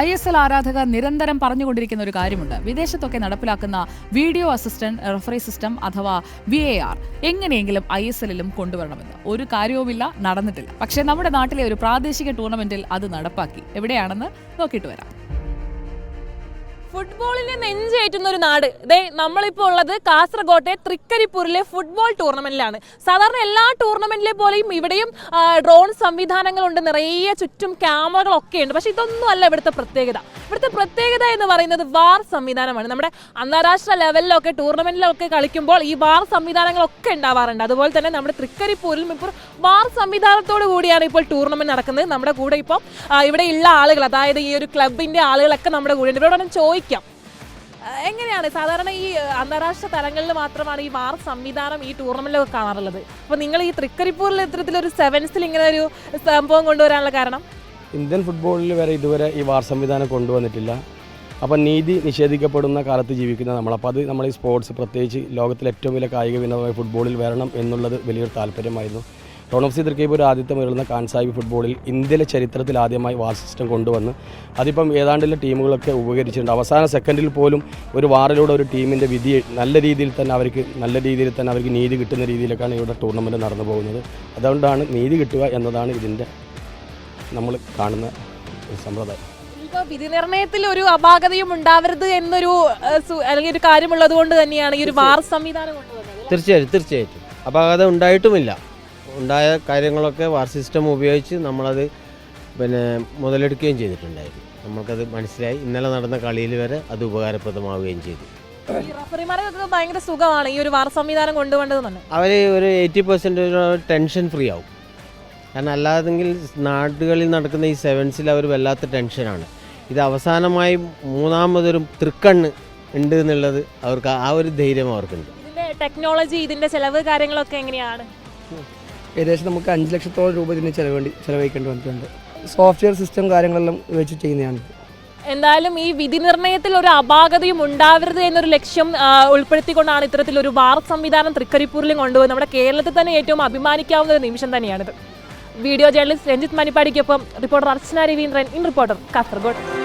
I S L ആരാധകർ നിരന്തരം പറഞ്ഞുകൊണ്ടിരിക്കുന്ന ഒരു കാര്യമുണ്ട്. വിദേശത്തൊക്കെ നടപ്പിലാക്കുന്ന വീഡിയോ അസിസ്റ്റന്റ് റെഫറി സിസ്റ്റം അഥവാ വി എ ആർ എങ്ങനെയെങ്കിലും ഐ എസ് എല്ലിലും കൊണ്ടുവരണമെന്ന്. ഒരു കാര്യവുമില്ല നടന്നിട്ടില്ല. പക്ഷേ നമ്മുടെ നാട്ടിലെ ഒരു പ്രാദേശിക ടൂർണമെന്റിൽ അത് നടപ്പാക്കി. എവിടെയാണെന്ന് നോക്കിയിട്ട് വരാം. ഫുട്ബോളിനെ നെഞ്ചേറ്റുന്ന ഒരു നാട്. ദേ നമ്മളിപ്പോൾ ഉള്ളത് കാസർഗോട്ടെ തൃക്കരിപ്പൂരിലെ ഫുട്ബോൾ ടൂർണമെന്റിലാണ്. സാധാരണ എല്ലാ ടൂർണമെന്റിലെ പോലെയും ഇവിടെയും ഡ്രോൺ സംവിധാനങ്ങളുണ്ട്. നിറയെ ചുറ്റും ക്യാമറകളൊക്കെ ഉണ്ട് പക്ഷെ ഇതൊന്നും അല്ല ഇവിടുത്തെ പ്രത്യേകത. ഇവിടുത്തെ പ്രത്യേകത എന്ന് പറയുന്നത് വാർ സംവിധാനമാണ്. നമ്മുടെ അന്താരാഷ്ട്ര ലെവലിലൊക്കെ ടൂർണമെന്റിലൊക്കെ കളിക്കുമ്പോൾ ഈ വാർ സംവിധാനങ്ങളൊക്കെ ഉണ്ടാവാറുണ്ട്. അതുപോലെ തന്നെ നമ്മുടെ തൃക്കരിപ്പൂരിലും ഇപ്പോൾ വാർ സംവിധാനത്തോടു കൂടിയാണ് ഇപ്പോൾ ടൂർണമെന്റ് നടക്കുന്നത്. നമ്മുടെ കൂടെ ഇപ്പോൾ ഇവിടെ ഉള്ള ആളുകൾ അതായത് ഈ ഒരു ക്ലബിന്റെ ആളുകളൊക്കെ നമ്മുടെ കൂടെ ഉണ്ട്. ഇവിടെ ചോദിക്കാം. എങ്ങനെയാണ് സാധാരണ ഈ അന്താരാഷ്ട്ര തലങ്ങളിൽ മാത്രമാണ് ഈ വാർ സംവിധാനം ഈ ടൂർണമെന്റിലൊക്കെ കാണാറുള്ളത്? അപ്പോൾ നിങ്ങൾ ഈ തൃക്കരിപ്പൂരിൽ ഇത്തരത്തിലൊരു സെവൻസിൽ ഇങ്ങനെ ഒരു സംഭവം കൊണ്ടുവരാനുള്ള കാരണം? ഇന്ത്യൻ ഫുട്ബോളിൽ വരെ ഇതുവരെ ഈ വാർ സംവിധാനം കൊണ്ടുവന്നിട്ടില്ല. അപ്പം നീതി നിഷേധിക്കപ്പെടുന്ന കാലത്ത് ജീവിക്കുന്ന നമ്മൾ. അപ്പോൾ അത് നമ്മൾ ഈ സ്പോർട്സ് പ്രത്യേകിച്ച് ലോകത്തിലെ ഏറ്റവും വലിയ കായിക വിനോദമായ ഫുട്ബോളിൽ വരണം എന്നുള്ളത് വലിയൊരു താല്പര്യമായിരുന്നു. ടോണോഫ് സി ഒരു ആദ്യത്തെ മുതലുള്ള കാൻസായി ഫുട്ബോളിൽ ഇന്ത്യയിലെ ചരിത്രത്തിൽ ആദ്യമായി വാർ സിസ്റ്റം കൊണ്ടുവന്ന്. അതിപ്പം ഏതാണ്ടുള്ള ടീമുകളൊക്കെ ഉപകരിച്ചിട്ടുണ്ട് അവസാന സെക്കൻഡിൽ പോലും ഒരു വാറിലൂടെ ഒരു ടീമിന്റെ വിധി നല്ല രീതിയിൽ തന്നെ അവർക്ക് നല്ല രീതിയിൽ തന്നെ അവർക്ക് നീതി കിട്ടുന്ന രീതിയിലൊക്കെയാണ് ഇവിടെ ടൂർണമെന്റ് നടന്നു പോകുന്നത്. അതുകൊണ്ടാണ് നീതി കിട്ടുക എന്നതാണ് ഇതിന്റെ നമ്മൾ കാണുന്ന സമ്പ്രദായം. വിധിനിർണയത്തിൽ വിധി നിർണയത്തിൽ ഒരു അപാകതയും ഉണ്ടാവരുത് എന്നൊരു അല്ലെങ്കിൽ ഒരു കാര്യമുള്ളത് കൊണ്ട് തന്നെയാണ് ഈ ഒരു വാർ സംവിധാനം കൊണ്ടുവന്നത് തീർച്ചയായിട്ടും തീർച്ചയായിട്ടും. അപാകത ഉണ്ടായിട്ടുമില്ല. ഉണ്ടായ കാര്യങ്ങളൊക്കെ വാർ സിസ്റ്റം ഉപയോഗിച്ച് നമ്മളത് പിന്നെ മുതലെടുക്കുകയും ചെയ്തിട്ടുണ്ടായിരുന്നു. നമ്മൾക്കത് മനസ്സിലായി. ഇന്നലെ നടന്ന കളിയിൽ വരെ അത് ഉപകാരപ്രദമാവുകയും ചെയ്തു. ഭയങ്കര സുഖമാണ് ഈ ഒരു വാർ സംവിധാനം കൊണ്ടുപോകേണ്ടത് തന്നെ അവർ ഒരു എയ്റ്റി പെർസെന്റ് ടെൻഷൻ ഫ്രീ ആവും. കാരണം അല്ലാതെങ്കിൽ നാടുകളിൽ നടക്കുന്ന ഈ സെവൻസിൽ അവർ വല്ലാത്ത ടെൻഷനാണ് ഇത് അവസാനമായി മൂന്നാമതൊരു തൃക്കണ്ണ് ഉണ്ട് എന്നുള്ളത് അവർക്ക് ആ ഒരു ധൈര്യം അവർക്കുണ്ട്. ടെക്നോളജി ഇതിന്റെ ചെലവ് കാര്യങ്ങളൊക്കെ എങ്ങനെയാണ്? ഏകദേശം നമുക്ക് അഞ്ച് ലക്ഷത്തോളം രൂപ ഇതിന് ചിലവേണ്ടി ചിലവഴിക്കേണ്ടി വന്നിട്ടുണ്ട്. സോഫ്റ്റ്വെയർ സിസ്റ്റം കാര്യങ്ങളെല്ലാം വെച്ച് ചെയ്യുന്നതാണ് എന്തായാലും ഈ വിധി നിർണയത്തിൽ ഒരു അപാകതയും ഉണ്ടാവരുത് എന്നൊരു ലക്ഷ്യം ഉൾപ്പെടുത്തിക്കൊണ്ടാണ് ഉൾപ്പെടുത്തിക്കൊണ്ടാണ് ഇത്തരത്തിലൊരു വാർ സംവിധാനം തൃക്കരിപ്പൂരിലും കൊണ്ടുപോകുന്നത്. നമ്മുടെ കേരളത്തിൽ തന്നെ ഏറ്റവും അഭിമാനിക്കാവുന്ന ഒരു നിമിഷം തന്നെയാണിത്. Video journalist Ranjith മണിപ്പാടിക്കൊപ്പം reporter Archana Raveendran in reporter Kasaragod.